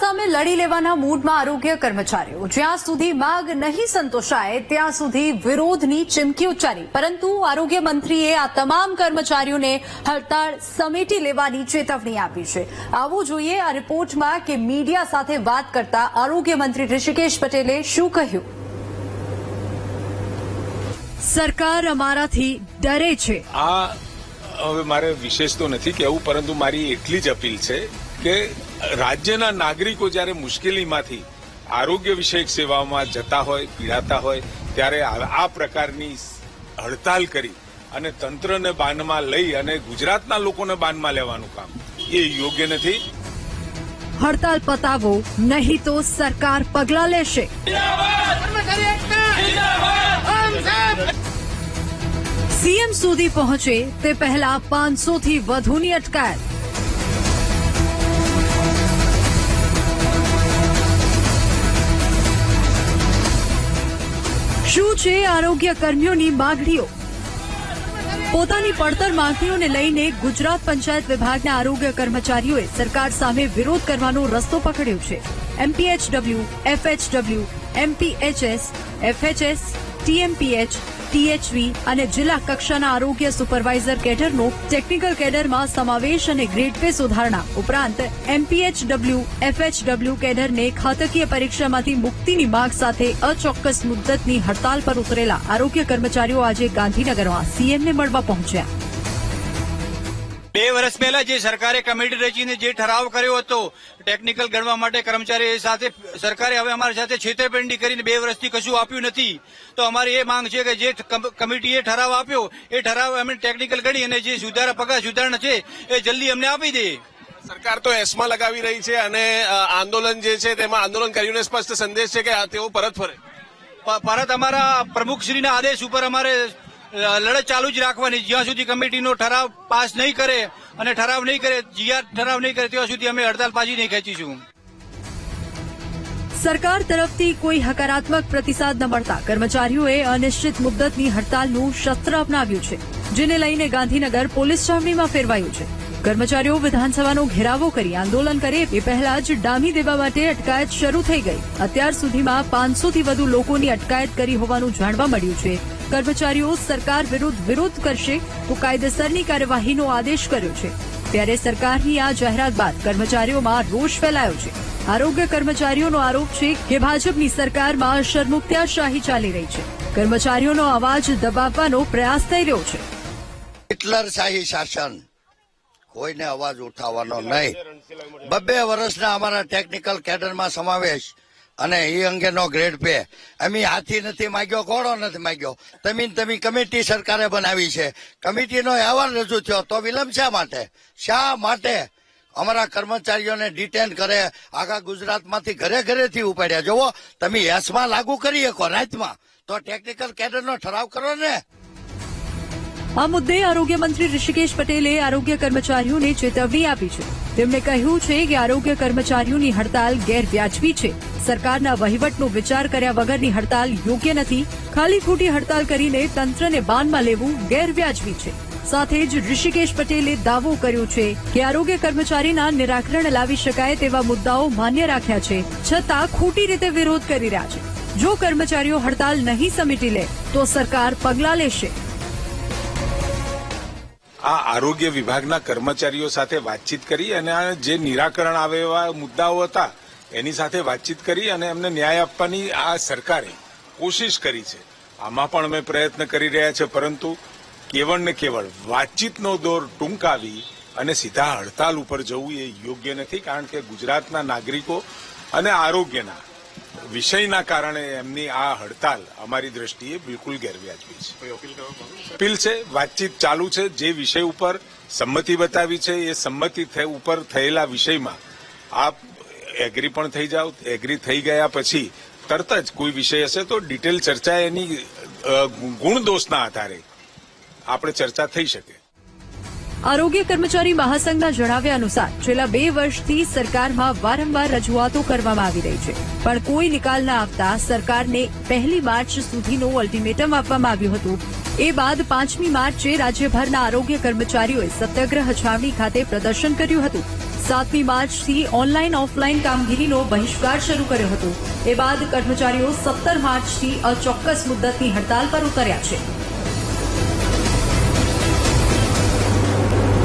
સામે લડી લેવાના મૂડમાં આરોગ્ય કર્મચારીઓ. જ્યાં સુધી માંગ નહીં સંતોષાય ત્યાં સુધી વિરોધની ચીમકી ઉચ્ચારી. પરંતુ આરોગ્ય મંત્રીએ આ તમામ કર્મચારીઓને હડતાળ સમેટી લેવાની ચેતવણી આપી છે. આવું જોઈએ આ રિપોર્ટમાં કે મીડિયા સાથે વાત કરતા આરોગ્ય મંત્રી ઋષિકેશ પટેલે શું કહ્યું? સરકાર અમારાથી ડરે છે. આ હવે મારે વિશેષ તો નથી કહેવું પરંતુ મારી એટલી જ અપીલ છે કે રાજ્યના નાગરિકો જ્યારે મુશ્કેલીમાંથી આરોગ્ય વિષયક સેવાઓમાં જતા હોય, પીડાતા હોય, ત્યારે આ પ્રકારની હડતાલ કરી અને તંત્રને બાનમાં લઈ અને ગુજરાતના લોકોને બાનમાં લેવાનું કામ. એ યોગ્ય નથી. હડતાલ પતાવો, નહીં તો સરકાર પગલાં લેશે. સીએમ સુધી પહોંચે તે પહેલા પાંચસો થી વધુની અટકાયત. છે આરોગ્ય કર્મીઓની માગણીઓ. પોતાની પડતર માંગણીઓને લઈને ગુજરાત પંચાયત વિભાગના આરોગ્ય કર્મચારીઓએ સરકાર સામે વિરોધ કરવાનો રસ્તો પકડ્યો છે. MPHW FHW MPHS FHS TMPH THV અને જિલ્લા કક્ષાના આરોગ્ય સુપરવાઇઝર કેડરનો ટેકનિકલ કેડરમાં સમાવેશ અને ગ્રેડ પે સુધારણા ઉપરાંત એમપીએચડબલ્યુ, એફએચડબલ્યુ કેડરને ખાતકીય પરીક્ષામાંથી મુક્તિની માંગ સાથે અચોક્કસ મુદ્દતની હડતાલ પર ઉતરેલા આરોગ્ય કર્મચારીઓ આજે ગાંધીનગરમાં સીએમને મળવા પહોંચ્યા. બે વર્ષ પહેલા જે સરકારે કમિટી રચીને જે ઠરાવ કર્યો હતો ટેકનિકલ ગણવા માટે કર્મચારી સાથે સરકારે હવે અમારી સાથે છેતરપિંડી કરીને બે વર્ષથી કશું આપ્યું નથી. તો અમારી એ માંગ છે કે જે કમિટીએ ઠરાવ આપ્યો એ ઠરાવ અમે ટેકનિકલ ગણી અને જે સુધારા પગાર સુધારણા છે એ જલ્દી અમને આપી દે. સરકાર તો એસમાં લગાવી રહી છે અને આંદોલન જે છે તેમાં આંદોલન કર્યું સ્પષ્ટ સંદેશ છે કે આ તેઓ પરત ફરે. પ- ભારત અમારા પ્રમુખશ્રીના આદેશ ઉપર અમારે લડત ચાલુ જ રાખવાની. જ્યાં સુધી કમિટીનો ઠરાવ પાસ નહીં કરે અને ઠરાવ નહીં કરે જીઆર ઠરાવ નહીં કરે ત્યાં સુધી અમે હડતાલ પાછી નહીં ખેંચીશું. સરકાર તરફથી કોઈ હકારાત્મક પ્રતિસાદ ન મળતા કર્મચારીઓએ અનિશ્ચિત મુદ્દતની હડતાલનું શસ્ત્ર અપનાવ્યું છે, જેને લઈને ગાંધીનગર પોલીસ છાવણીમાં ફેરવાયું છે. કર્મચારીઓ વિધાનસભાનો ઘેરાવો કરી આંદોલન કરે એ પહેલા જ ડામી દેવા માટે અટકાયત શરૂ થઈ ગઈ. અત્યાર સુધીમાં પાંચસોથી વધુ લોકોની અટકાયત કરી હોવાનું જાણવા મળ્યું છે. કર્મચારીઓ સરકાર વિરુદ્ધ વિરોધ કરશે તો કાયદેસરની કાર્યવાહીનો આદેશ કર્યો છે. ત્યારે સરકારની આ જાહેરાત બાદ કર્મચારીઓમાં રોષ ફેલાયો છે. આરોગ્ય કર્મચારીઓનો આરોપ છે કે ભાજપની સરકારમાં શરમુક્ત્યારશાહી ચાલી રહી છે. કર્મચારીઓનો અવાજ દબાવવાનો પ્રયાસ થઈ રહ્યો છે. હિટલરશાહી શાસન કોઈને અવાજ ઉઠાવવાનો નહીં. બબ્બે વર્ષના અમારા ટેકનિકલ કેડરમાં સમાવેશ અને એ અંગેનો ગ્રેડ પે અમે હાથી નથી માગ્યો, ઘોડો નથી માગ્યો. તમે તમે કમિટી સરકારે બનાવી છે. કમિટીનો અહેવાલ રજૂ થયો તો વિલંબ શા માટે? શા માટે? અમારા કર્મચારીઓને ડિટેન કરે, આખા ગુજરાતમાંથી ઘરે ઘરેથી ઉપાડ્યા. જુઓ, તમે એસમાં લાગુ કરી શકો, રાતમાં. તો ટેકનિકલ કેડરનો ઠરાવ કરો ને. આ મુદ્દે આરોગ્ય મંત્રી ઋષિકેશ પટેલે આરોગ્ય કર્મચારીઓને ચેતવણી આપી છે. તેમણે કહ્યું છે કે આરોગ્ય કર્મચારીઓની હડતાલ ગેરવ્યાજબી છે. સરકારના વહીવટનો વિચાર કર્યા વગરની હડતાલ યોગ્ય નથી. ખાલી ખોટી હડતાલ કરીને તંત્રને બાનમાં લેવું ગેરવ્યાજબી છે. સાથે જ ઋષિકેશ પટેલે દાવો કર્યો છે કે આરોગ્ય કર્મચારીના નિરાકરણ લાવી શકાય તેવા મુદ્દાઓ માન્ય રાખ્યા છે, છતાં ખોટી રીતે વિરોધ કરી રહ્યા છે. જો કર્મચારીઓ હડતાલ નહીં સમેટી લે, તો સરકાર પગલાં લેશે. આ આરોગ્ય વિભાગના કર્મચારીઓ સાથે વાતચીત કરી અને આ જે નિરાકરણ આવે એવા મુદ્દાઓ હતા, એની સાથે વાતચીત કરી અને એમને ન્યાય આપવાની આ સરકારે કોશિશ કરી છે. આમાં પણ અમે પ્રયત્ન કરી રહ્યા છે, પરંતુ કેવળ ને કેવળ વાતચીતનો દોર ટૂંકાવી અને સીધા હડતાલ ઉપર જવું એ યોગ્ય નથી, કારણ કે ગુજરાતના નાગરિકો અને આરોગ્યના વિષયના કારણે એમની આ હડતાલ અમારી દ્રષ્ટિએ બિલકુલ ગેરવ્યાજબી છે. અપીલ છે? વાતચીત ચાલુ છે જે વિષય ઉપર સંમતિ બતાવી છે એ સંમતિ ઉપર થયેલા વિષયમાં આપ એગ્રી પણ થઈ જાઓ એગ્રી થઈ ગયા પછી તરત જ કોઈ વિષય હશે તો ડિટેલ ચર્ચા એની ગુણદોષના આધારે આપણે ચર્ચા થઈ શકે. આરોગ્ય કર્મચારી મહાસંઘના જણાવ્યા અનુસાર છેલ્લા બે વર્ષથી સરકારમાં વારંવાર રજૂઆતો કરવામાં આવી રહી છે. પણ કોઈ નિકાલ ન આવતા સરકારને પહેલી માર્ચ સુધીનું અલ્ટિમેટમ આપવામાં આવ્યું હતું. એ બાદ પાંચમી માર્ચે રાજ્યભરના આરોગ્ય કર્મચારીઓએ સત્યાગ્રહ છાવણી ખાતે પ્રદર્શન કર્યું હતું. સાતમી માર્ચથી ઓનલાઈન ઓફલાઈન કામગીરીનો બહિષ્કાર શરૂ કર્યો હતો. એ બાદ કર્મચારીઓ સત્તર માર્ચથી અચોક્કસ મુદ્દતની હડતાલ પર ઉતર્યા છે.